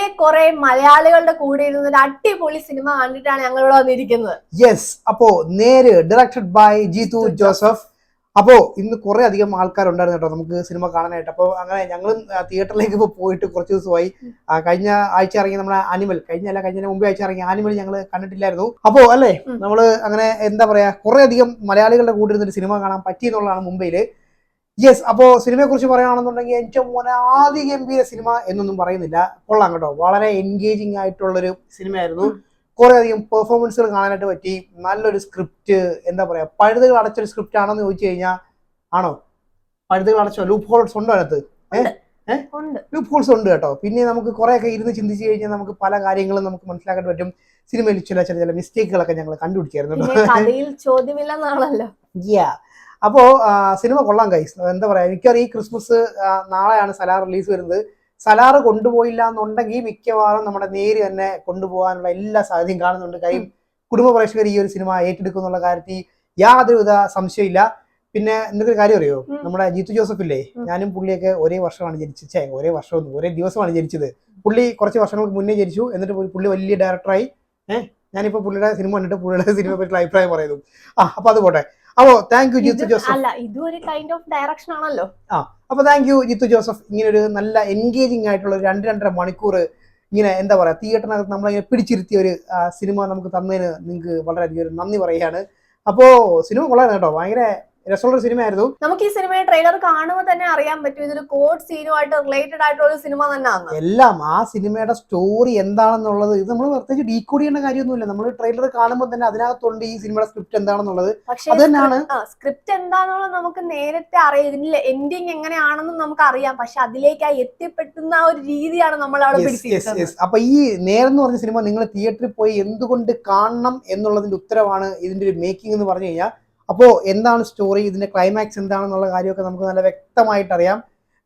സിനിമയിലെ കുറെ മലയാളികളുടെ കൂടെ ഇരുന്ന് ഒരു അടിപൊളി സിനിമ കണ്ടിട്ടാണ് ഞങ്ങൾ ഇവിടെ വന്നിരിക്കുന്നത്. യെസ് അപ്പോ നേര് ഡയറക്ടഡ് ബൈ ജീതു ജോസഫ്. അപ്പോ ഇന്ന് കുറെ അധികം ആൾക്കാരുണ്ടായിരുന്നു കേട്ടോ നമുക്ക് സിനിമ കാണാനായിട്ട്. അപ്പോൾ അങ്ങനെ ഞങ്ങളും തിയേറ്ററിലേക്ക് ഇപ്പോൾ പോയിട്ട് കുറച്ച് ദിവസമായി. കഴിഞ്ഞ ആഴ്ച ഇറങ്ങിയ നമ്മുടെ ആനിമൽ കഴിഞ്ഞ അല്ല കഴിഞ്ഞ മുമ്പേ ആഴ്ച ഇറങ്ങിയ ആനിമൽ ഞങ്ങൾ കണ്ടിട്ടില്ലായിരുന്നു. അപ്പോ അല്ലേ. നമ്മൾ അങ്ങനെ എന്താ പറയാ കുറെ അധികം മലയാളികളുടെ കൂടെ ഇരുന്നൊരു സിനിമ കാണാൻ പറ്റി എന്നുള്ളതാണ് മുംബൈയിൽ. യെസ് അപ്പോ സിനിമയെ കുറിച്ച് പറയുകയാണെന്നുണ്ടെങ്കിൽ ഏറ്റവും മോനെ ആദ്യ ഗംഭീര സിനിമ എന്നൊന്നും പറയുന്നില്ല. കൊള്ളാം കേട്ടോ. വളരെ എൻഗേജിങ് ആയിട്ടുള്ളൊരു സിനിമയായിരുന്നു. കുറെ അധികം പെർഫോമൻസുകൾ കാണാനായിട്ട് പറ്റി. നല്ലൊരു സ്ക്രിപ്റ്റ് എന്താ പറയാ പഴുതുകൾ അടച്ചൊരു സ്ക്രിപ്റ്റ് ആണെന്ന് ചോദിച്ചു കഴിഞ്ഞാൽ ആണോ? പഴുതുകൾ അടച്ചോ? ലൂപ്പ് ഹോൾസ് ഉണ്ടോ അതിനകത്ത്? ലൂപ്പ് ഹോൾസ് ഉണ്ട്. കേട്ടോ. പിന്നെ നമുക്ക് കുറെയൊക്കെ ഇരുന്ന് ചിന്തിച്ചു കഴിഞ്ഞാൽ നമുക്ക് പല കാര്യങ്ങളും നമുക്ക് മനസ്സിലാക്കാൻ പറ്റും. സിനിമയിൽ ചില ചില ചില മിസ്റ്റേക്കുകളൊക്കെ ഞങ്ങൾ കണ്ടുപിടിച്ചായിരുന്നു കഥയിൽ ചോദ്യമില്ലെന്നാണല്ലോ. അപ്പോ സിനിമ കൊള്ളാം കൈസ് എന്താ പറയാ മിക്കവാറും ഈ ക്രിസ്മസ് നാളെയാണ് സലാർ റിലീസ് വരുന്നത്. സലാർ കൊണ്ടുപോയില്ല എന്നുണ്ടെങ്കിൽ മിക്കവാറും നമ്മുടെ നേര് തന്നെ കൊണ്ടുപോകാനുള്ള എല്ലാ സാധ്യതയും കാണുന്നുണ്ട്. കാര്യം കുടുംബ പ്രേക്ഷകർ ഈ ഒരു സിനിമ ഏറ്റെടുക്കും എന്നുള്ള കാര്യത്തിൽ യാതൊരുവിധ സംശയമില്ല. പിന്നെ എന്തൊരു കാര്യം അറിയോ? നമ്മുടെ ജീത്തു ജോസഫ് ഇല്ലേ? ഞാനും പുള്ളിയൊക്കെ ഒരേ വർഷമാണ് ജനിച്ചത്. ഒരേ വർഷം ഒരേ ദിവസമാണ് ജനിച്ചത്. പുള്ളി കുറച്ച് വർഷങ്ങൾക്ക് മുന്നേ ജനിച്ചു. എന്നിട്ട് പുള്ളി- പുള്ളി വലിയ ഡയറക്ടറായി ഏഹ് ഞാനിപ്പോ പുള്ളിയുടെ സിനിമ കണ്ടിട്ട് പുള്ളിയുടെ സിനിമയെ പറ്റിയുള്ള അഭിപ്രായം പറയുന്നു. ആ അപ്പൊ അത് പോട്ടെ. അപ്പോ താങ്ക് യു ജിത്തു ജോസഫ്. അല്ല ഇതൊരു കൈൻഡ് ഓഫ് ഡയറക്ഷൻ ആണല്ലോ. ആ അപ്പൊ താങ്ക് യു ജിത്തു ജോസഫ്. ഇങ്ങനെ ഒരു നല്ല എൻഗേജിംഗ് ആയിട്ടുള്ള ഒരു രണ്ട് രണ്ടര മണിക്കൂർ ഇങ്ങനെ എന്താ പറയാ തിയേറ്ററിനകത്ത് നമ്മളിങ്ങനെ പിടിച്ചിരുത്തിയ ഒരു സിനിമ നമുക്ക് തന്നതിന് നിങ്ങൾക്ക് വളരെയധികം ഒരു നന്ദി പറയുകയാണ്. അപ്പോ സിനിമ കൊള്ളായിരുന്നു കേട്ടോ. ഭയങ്കര രസമുള്ള സിനിമയായിരുന്നു. നമുക്ക് ഈ സിനിമയുടെ ട്രെയിലർ കാണുമ്പോൾ തന്നെ അറിയാൻ പറ്റും ഇതൊരു കോഡ് സീനുമായിട്ട് റിലേറ്റഡ് ആയിട്ടുള്ള ഒരു സിനിമ തന്നെയാണ് എല്ലാം ആ സിനിമയുടെ സ്റ്റോറി എന്താണെന്നുള്ളത് ഇത് നമ്മൾ പ്രത്യേകിച്ച് ഡീകോഡ് ചെയ്യേണ്ട കാര്യമൊന്നുമില്ല. നമ്മൾ ട്രെയിലർ കാണുമ്പോൾ തന്നെ അതിനകത്തുണ്ട് ഈ സിനിമയുടെ സ്ക്രിപ്റ്റ് എന്താണെന്നുള്ളത്. പക്ഷേ അത് തന്നെയാണ്. സ്ക്രിപ്റ്റ് എന്താണെന്നുള്ളത് നമുക്ക് നേരത്തെ അറിയാം. ഇതിന്റെ എൻഡിങ് എങ്ങനെയാണെന്നും നമുക്ക് അറിയാം. പക്ഷെ അതിലേക്കായി എത്തിപ്പെട്ടുന്ന ഒരു രീതിയാണ് നമ്മൾ അവിടെ. അപ്പൊ ഈ നേരെന്ന് പറഞ്ഞ സിനിമ നിങ്ങൾ തിയേറ്ററിൽ പോയി എന്തുകൊണ്ട് കാണണം എന്നുള്ളതിന്റെ ഉത്തരവാണ് ഇതിന്റെ ഒരു മേക്കിംഗ് എന്ന് പറഞ്ഞു കഴിഞ്ഞാൽ അപ്പോ എന്താണ് സ്റ്റോറി ഇതിന്റെ ക്ലൈമാക്സ് എന്താണെന്നുള്ള കാര്യമൊക്കെ നമുക്ക് നല്ല വ്യക്തമായിട്ട് അറിയാം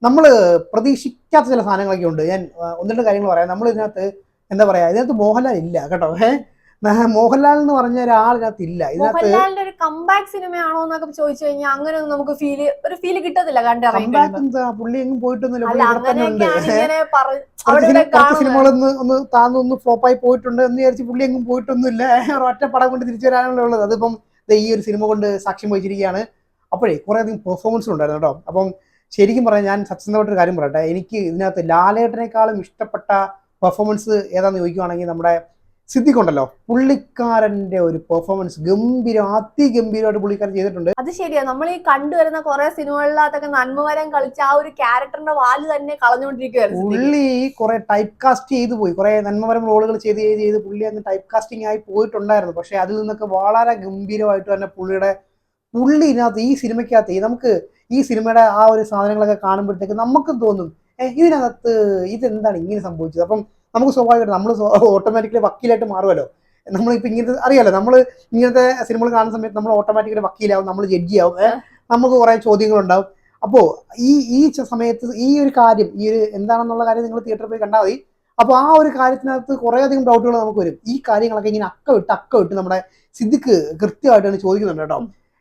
നമ്മൾ പ്രതീക്ഷിക്കാത്ത ചില സാധനങ്ങളൊക്കെ ഉണ്ട്. ഞാൻ ഒന്ന് രണ്ട് കാര്യങ്ങൾ പറയാം. നമ്മൾ ഇതിനകത്ത് എന്താ പറയാ ഇതിനകത്ത് മോഹൻലാൽ ഇല്ല കേട്ടോ. ഏഹ് മോഹൻലാൽ എന്ന് പറഞ്ഞ ഒരാൾ ഇതിനകത്ത് ഇല്ല ഇതിനകത്ത് ഒരു കംബാക്ക് സിനിമയാണോ എന്നൊക്കെ ചോദിച്ചു കഴിഞ്ഞാൽ അങ്ങനെയൊന്നും നമുക്ക് ഫീൽ ഒരു ഫീൽ കിട്ടത്തില്ല കമ്പാക്ക് എന്താ? പുള്ളി എങ്ങും പോയിട്ടൊന്നുമില്ല. കുറച്ച് സിനിമകളൊന്ന് ഒന്ന് താന്നൊന്ന് ഫ്ലോപ്പായി പോയിട്ടുണ്ട് എന്ന് വിചാരിച്ച് പുള്ളി എങ്ങും പോയിട്ടൊന്നുമില്ല. ഒറ്റ പടം കൊണ്ട് തിരിച്ചു വരാനുള്ള ഉള്ളത്. അതിപ്പം ഈ ഒരു സിനിമ കൊണ്ട് സാക്ഷ്യം വഹിച്ചിരിക്കുകയാണ്. അപ്പോഴേ കുറെ അധികം പെർഫോമൻസ് ഉണ്ടായിരുന്നു കേട്ടോ. അപ്പം ശരിക്കും പറയാം ഞാൻ സത്യസന്ധമായിട്ടൊരു കാര്യം പറയട്ടെ. എനിക്ക് ഇതിനകത്ത് ലാലേട്ടനേക്കാളും ഇഷ്ടപ്പെട്ട പെർഫോമൻസ് ഏതാന്ന് ചോദിക്കുവാണെങ്കിൽ നമ്മുടെ സിദ്ദിഖ് ഉണ്ടല്ലോ പുള്ളിക്കാരന്റെ ഒരു പെർഫോമൻസ് ഗംഭീര അതിഗംഭീരമായിട്ട് പുള്ളിക്കാരൻ ചെയ്തിട്ടുണ്ട്. അത് ശരിയാ. നമ്മൾ ഈ കണ്ടുവരുന്ന കുറെ സിനിമകളിലകത്തൊക്കെ നന്മവരം കളിച്ച ആ ഒരു ക്യാരക്ടറിന്റെ വാൽ തന്നെ കളഞ്ഞുകൊണ്ടിരിക്കുകയായിരുന്നു പുള്ളി കുറെ ടൈപ്പ് കാസ്റ്റ് ചെയ്തു പോയി. കുറെ നന്മവരം റോളുകൾ ചെയ്ത് ചെയ്ത് ചെയ്ത് പുള്ളി അങ്ങ് ടൈപ്പ് കാസ്റ്റിംഗ് ആയി പോയിട്ടുണ്ടായിരുന്നു. പക്ഷെ അതിൽ നിന്നൊക്കെ വളരെ ഗംഭീരമായിട്ട് തന്നെ പുള്ളിയുടെ പുള്ളി ഇതിനകത്ത് ഈ സിനിമയ്ക്കകത്ത് നമുക്ക് ഈ സിനിമയുടെ ആ ഒരു സാധനങ്ങളൊക്കെ കാണുമ്പോഴത്തേക്ക് നമുക്കും തോന്നും ഇതിനകത്ത് ഇതെന്താണ് ഇങ്ങനെ സംഭവിച്ചത്? അപ്പം നമുക്ക് സ്വാഭാവികമായിട്ട് നമ്മൾ ഓട്ടോമാറ്റിക്കലി വക്കീലായിട്ട് മാറുമല്ലോ നമ്മളിപ്പോൾ ഇങ്ങനത്തെ അറിയാലോ നമ്മൾ ഇങ്ങനത്തെ സിനിമകൾ കാണുന്ന സമയത്ത് നമ്മൾ ഓട്ടോമാറ്റിക്കലി വക്കീലാവും നമ്മൾ ജഡ്ജിയാവും നമുക്ക് കുറേ ചോദ്യങ്ങളുണ്ടാവും. അപ്പോൾ ഈ ഈ സമയത്ത് ഈ ഒരു കാര്യം ഈ ഒരു എന്താണെന്നുള്ള കാര്യം നിങ്ങൾ തിയേറ്ററിൽ പോയി കണ്ടാൽ മതി. അപ്പോൾ ആ ഒരു കാര്യത്തിനകത്ത് കുറേ അധികം ഡൗട്ടുകൾ നമുക്ക് വരും. ഈ കാര്യങ്ങളൊക്കെ ഇങ്ങനെ അക്ക വിട്ട് അക്ക വിട്ട് നമ്മുടെ സിദ്ദിഖ് കൃത്യമായിട്ടാണ് ചോദിക്കുന്നുണ്ട് കേട്ടോ.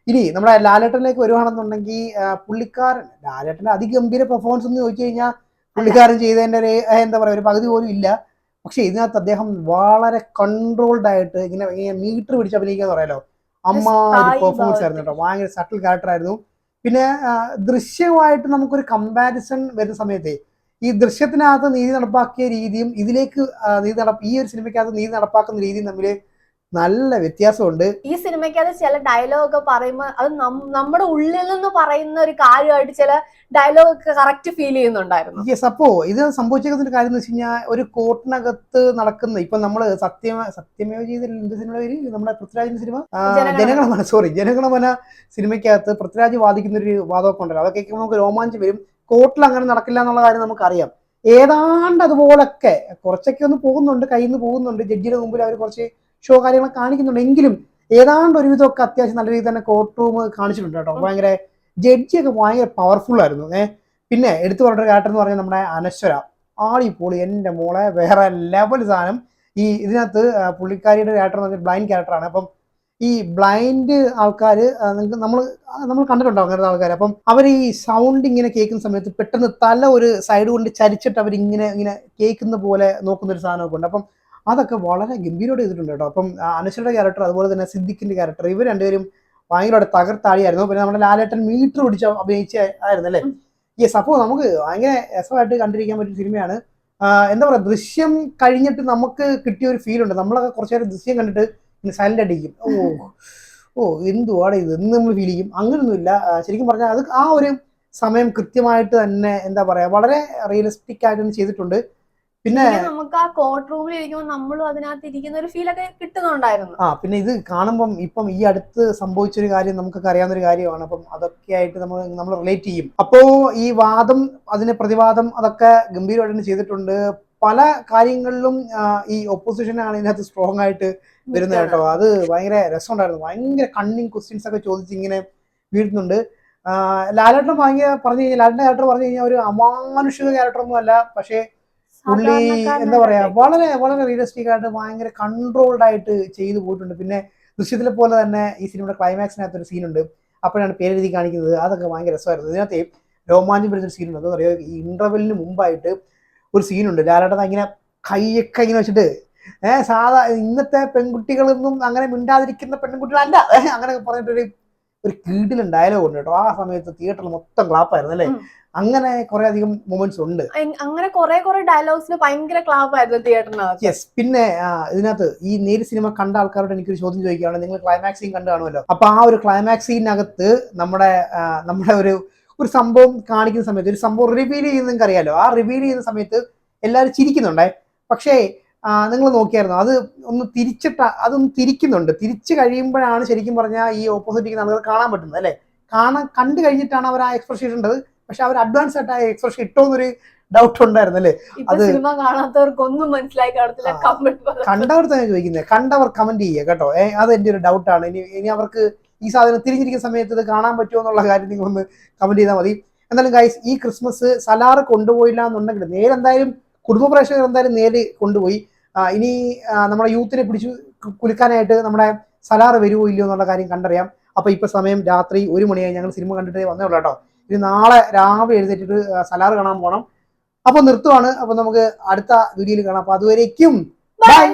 ഇനി നമ്മുടെ ലാലേട്ടനിലേക്ക് വരുവാണെന്നുണ്ടെങ്കിൽ പുള്ളിക്കാരൻ ലാലേട്ടന്റെ അതിഗംഭീര പെർഫോമൻസ് എന്ന് ചോദിച്ചു കഴിഞ്ഞാൽ പുള്ളിക്കാരൻ ചെയ്തതിന്റെ ഒരു എന്താ പറയുക ഒരു പകുതി പോലും ഇല്ല. പക്ഷെ ഇതിനകത്ത് അദ്ദേഹം വളരെ കൺട്രോൾഡ് ആയിട്ട് ഇങ്ങനെ ഇങ്ങനെ മീറ്റർ പിടിച്ച് അഭിനയിക്കാന്ന് പറയാലോ. അമ്മ ഒരു പെർഫോമൻസ് ആയിരുന്നു കേട്ടോ. ഭയങ്കര സട്ടിൽ ക്യാരക്ടർ ആയിരുന്നു. പിന്നെ ദൃശ്യമായിട്ട് നമുക്കൊരു കമ്പാരിസൺ വരുന്ന സമയത്തെ ഈ ദൃശ്യത്തിനകത്ത് നീതി നടപ്പാക്കിയ രീതിയും ഇതിലേക്ക് നീതി നട ഈ ഒരു സിനിമയ്ക്കകത്ത് നീതി നടപ്പാക്കുന്ന രീതിയും തമ്മിൽ നല്ല വ്യത്യാസമുണ്ട്. ഈ സിനിമയ്ക്കകത്ത് ചില ഡയലോഗ് ഒക്കെ പറയുമ്പോൾ അത് നമ്മുടെ ഉള്ളിൽ നിന്ന് പറയുന്ന ഒരു കാര്യമായിട്ട് ചില ഡയലോഗ് ഒക്കെ കറക്റ്റ് ഫീൽ ചെയ്യുന്നുണ്ടായിരുന്നു. യെസ് അപ്പോ ഇത് സംഭവിച്ചിരിക്കുന്ന ഒരു കാര്യം എന്ന് വെച്ച് കഴിഞ്ഞാൽ ഒരു കോർട്ടിനകത്ത് നടക്കുന്ന ഇപ്പൊ നമ്മൾ സത്യമ സത്യമേവ ചെയ്ത എന്ത് സിനിമ പേര്? നമ്മുടെ പൃഥ്വിരാജിന്റെ സിനിമ? ജനഗണമന. ജനഗണമന സോറി ജനഗണമന സിനിമയ്ക്കകത്ത് പൃഥ്വിരാജ് വാദിക്കുന്ന ഒരു വാദമൊക്കെ ഉണ്ടല്ലോ. അതൊക്കെ നമുക്ക് രോമാഞ്ചം വരും. കോർട്ടിൽ അങ്ങനെ നടക്കില്ല എന്നുള്ള കാര്യം നമുക്കറിയാം. ഏതാണ്ട് അതുപോലൊക്കെ കുറച്ചൊക്കെ ഒന്ന് പോകുന്നുണ്ട് കയ്യിൽ നിന്ന് പോകുന്നുണ്ട്. ജഡ്ജിയുടെ മുമ്പിൽ അവർ കുറച്ച് ഷോ കാര്യങ്ങൾ കാണിക്കുന്നുണ്ട്. എങ്കിലും ഏതാണ്ട് ഒരുവിധമൊക്കെ അത്യാവശ്യം നല്ല രീതിയിൽ തന്നെ കോർട്ട് റൂം കാണിച്ചിട്ടുണ്ട് കേട്ടോ. ഭയങ്കര ജഡ്ജിയൊക്കെ ഭയങ്കര പവർഫുൾ ആയിരുന്നു. ഏഹ് പിന്നെ എടുത്തു പറഞ്ഞ ഒരു ക്യാരക്ടർ എന്ന് പറഞ്ഞാൽ നമ്മുടെ അനശ്വര. ആടിപ്പൊളി എന്റെ മോളെ വേറെ ലെവൽ സാധനം. ഈ ഇതിനകത്ത് പുള്ളിക്കാരിയുടെ ക്യാരക്ടർ എന്ന് പറഞ്ഞാൽ ബ്ലൈൻഡ് ക്യാരക്ടറാണ് അപ്പം ഈ ബ്ലൈൻഡ് ആൾക്കാർ നിങ്ങൾക്ക് നമ്മൾ നമ്മൾ കണ്ടിട്ടുണ്ടാവും അങ്ങനത്തെ ആൾക്കാർ അപ്പം അവർ ഈ സൗണ്ട് ഇങ്ങനെ കേൾക്കുന്ന സമയത്ത് പെട്ടെന്ന് തല ഒരു സൈഡ് കൊണ്ട് ചരിച്ചിട്ട് അവർ ഇങ്ങനെ ഇങ്ങനെ കേൾക്കുന്ന പോലെ നോക്കുന്ന ഒരു സാധനമൊക്കെ ഉണ്ട്. അപ്പം അതൊക്കെ വളരെ ഗംഭീരമായിട്ട് ചെയ്തിട്ടുണ്ട് കേട്ടോ. അപ്പം ആ, ക്യാരക്ടർ അതുപോലെ തന്നെ സിദ്ദിഖിന്റെ ക്യാരക്ടർ ഇവർ രണ്ടുപേരും ഭയങ്കരമായിട്ട് തകർത്താടിയായിരുന്നു. പിന്നെ നമ്മുടെ ലാലേട്ടൻ മീറ്റർ പിടിച്ച് അഭിനയിച്ച ആയിരുന്നു അല്ലേ ഈ അപ്പോൾ നമുക്ക് ഭയങ്കര രസമായിട്ട് കണ്ടിരിക്കാൻ പറ്റിയ സിനിമയാണ്. എന്താ പറയുക ദൃശ്യം കഴിഞ്ഞിട്ട് നമുക്ക് കിട്ടിയ ഒരു ഫീൽ ഉണ്ട്. നമ്മളൊക്കെ കുറച്ചു നേരം ദൃശ്യം കണ്ടിട്ട് സൈലന്റ് അടിക്കും ഓ ഓ എന്തുവാടെ ഇത്? എന്ന് നമ്മൾ ഫീൽ ചെയ്യും. അങ്ങനൊന്നുമില്ല. ശരിക്കും പറഞ്ഞാൽ അത് ആ ഒരു സമയം കൃത്യമായിട്ട് തന്നെ എന്താ പറയാ വളരെ റിയലിസ്റ്റിക് ആയിട്ട് തന്നെ ചെയ്തിട്ടുണ്ട്. പിന്നെ നമുക്ക് ആ കോർട്ട് റൂമിൽ ഇരിക്കുമ്പോൾ നമ്മളും അതിനകത്ത് ഇരിക്കുന്ന ഒരു ഫീൽ ഒക്കെ കിട്ടുന്നുണ്ടായിരുന്നു. ആ പിന്നെ ഇത് കാണുമ്പം ഇപ്പം ഈ അടുത്ത് സംഭവിച്ച ഒരു കാര്യം നമുക്കൊക്കെ അറിയാവുന്ന ഒരു കാര്യമാണ്. അപ്പം അതൊക്കെ ആയിട്ട് നമ്മൾ നമ്മൾ റിലേറ്റ് ചെയ്യും. അപ്പോ ഈ വാദം അതിന് പ്രതിവാദം അതൊക്കെ ഗംഭീരമായിട്ട് ചെയ്തിട്ടുണ്ട്. പല കാര്യങ്ങളിലും ഈ ഒപ്പോസിഷനാണ് ഇതിനകത്ത് സ്ട്രോങ് ആയിട്ട് വരുന്നത് കേട്ടോ. അത് ഭയങ്കര രസമുണ്ടായിരുന്നു. ഭയങ്കര കണ്ണിങ് ക്വസ്റ്റ്യൻസ് ഒക്കെ ചോദിച്ച് ഇങ്ങനെ വീഴുന്നുണ്ട്. ലാലേട്ടൻ ഭയങ്കര പറഞ്ഞു കഴിഞ്ഞാൽ ലാലേട്ടൻ ക്യാരക്ടർ പറഞ്ഞു കഴിഞ്ഞാൽ ഒരു അമാനുഷിക ക്യാരക്ടർ ഒന്നും അല്ല പക്ഷേ പുള്ളി എന്താ പറയാ വളരെ വളരെ റിയലിസ്റ്റിക് ആയിട്ട് ഭയങ്കര കൺട്രോൾഡ് ആയിട്ട് ചെയ്തു പോയിട്ടുണ്ട്. പിന്നെ ദൃശ്യത്തിലെ പോലെ തന്നെ ഈ സിനിമയുടെ ക്ലൈമാക്സിനകത്ത് ഒരു സീനുണ്ട് അപ്പോഴാണ് പേരെഴുതി കാണിക്കുന്നത്. അതൊക്കെ ഭയങ്കര രസമായിരുന്നു. ഇതിനകത്ത് രോമാഞ്ചം പിടിച്ചൊരു സീനുണ്ട് എന്താ പറയുക ഈ ഇന്റർവെല്ലിന് മുമ്പായിട്ട് ഒരു സീനുണ്ട് ലാലേട്ടൻ ഇങ്ങനെ കൈയൊക്കെ ഇങ്ങനെ വെച്ചിട്ട് ഏഹ് സാധാ ഇന്നത്തെ പെൺകുട്ടികളൊന്നും അങ്ങനെ മിണ്ടാതിരിക്കുന്ന പെൺകുട്ടികളല്ല. അങ്ങനെ പറഞ്ഞിട്ടൊരു ഒരു കീടിലും ഡയലോഗ് ഉണ്ട് കേട്ടോ. ആ സമയത്ത് തിയേറ്ററിൽ മൊത്തം ക്ലാപ്പായിരുന്നു അല്ലേ. അങ്ങനെ കുറെ അധികം മൂമെന്റ്സ് ഉണ്ട്. അങ്ങനെ കുറെ കുറെ ഡയലോഗ്സിന് ഭയങ്കര ക്ലാപ്പ് ആയിരുന്നു തിയേറ്ററിനകത്ത് യെസ് പിന്നെ ഇതിനകത്ത് ഈ നേരി സിനിമ കണ്ട ആൾക്കാരോട് എനിക്കൊരു ചോദ്യം ചോദിക്കുകയാണ്. നിങ്ങൾ ക്ലൈമാക്സ് സീൻ കണ്ടു കാണുമല്ലോ? അപ്പൊ ആ ഒരു ക്ലൈമാക്സ് സീനകത്ത് നമ്മുടെ നമ്മുടെ ഒരു ഒരു സംഭവം കാണിക്കുന്ന സമയത്ത് ഒരു സംഭവം റിവീൽ ചെയ്യുന്ന അറിയാലോ ആ റിവീൽ ചെയ്യുന്ന സമയത്ത് എല്ലാവരും ചിരിക്കുന്നുണ്ടേ? പക്ഷേ നിങ്ങൾ നോക്കിയായിരുന്നു? അത് ഒന്ന് തിരിച്ചിട്ട് അതൊന്ന് തിരിക്കുന്നുണ്ട്. തിരിച്ചു കഴിയുമ്പോഴാണ് ശരിക്കും പറഞ്ഞാൽ ഈ ഓപ്പോസിറ്റ് ഇരിക്കുന്ന ആളുകൾ കാണാൻ പറ്റുന്നത് അല്ലേ? കാണാൻ കണ്ടു കഴിഞ്ഞിട്ടാണ് അവർ ആ എക്സ്പ്രഷൻ ഇട്ടത്. പക്ഷെ അവർ അഡ്വാൻസ് ആയിട്ട് ആ എക്സ്പ്രഷൻ ഇട്ടോന്നൊരു ഡൗട്ട് ഉണ്ടായിരുന്നു അല്ലേ അത് സിനിമ കാണാത്തവർക്കൊന്നും മനസ്സിലായി കാണത്തില്ല കണ്ടവർ തന്നെ ചോദിക്കുന്നത് കണ്ടവർ കമന്റ് ചെയ്യുക കേട്ടോ. അത് എന്റെ ഒരു ഡൗട്ടാണ് ഇനി ഇനി അവർക്ക് ഈ സാധനം തിരിഞ്ഞിരിക്കുന്ന സമയത്ത് ഇത് കാണാൻ പറ്റുമോ എന്നുള്ള കാര്യം നിങ്ങൾ ഒന്ന് കമന്റ് ചെയ്താൽ മതി. എന്നാലും ഗൈസ് ഈ ക്രിസ്മസ് സലാർ കൊണ്ടുപോയില്ല എന്നുണ്ടെങ്കിൽ നേരെ എന്തായാലും കുടുംബ പ്രേക്ഷകർ എന്തായാലും നേരെ കൊണ്ടുപോയി. ഇനി നമ്മുടെ യൂത്തിനെ പിടിച്ചു കുലുക്കാനായിട്ട് നമ്മുടെ സലാർ വരുമോ ഇല്ലയോ എന്നുള്ള കാര്യം കണ്ടറിയാം. അപ്പൊ ഇപ്പൊ സമയം രാത്രി ഒരു മണിയായി ഞങ്ങൾ സിനിമ കണ്ടിട്ടേ വന്നേ ഉള്ളൂ കേട്ടോ. ഇനി നാളെ രാവിലെ എഴുന്നേറ്റിട്ട് സലാർ സലാറ് കാണാൻ പോകണം അപ്പൊ നിർത്തുവാണ്. അപ്പൊ നമുക്ക് അടുത്ത വീഡിയോയിൽ കാണാം. അപ്പൊ അതുവരേക്കും ബൈ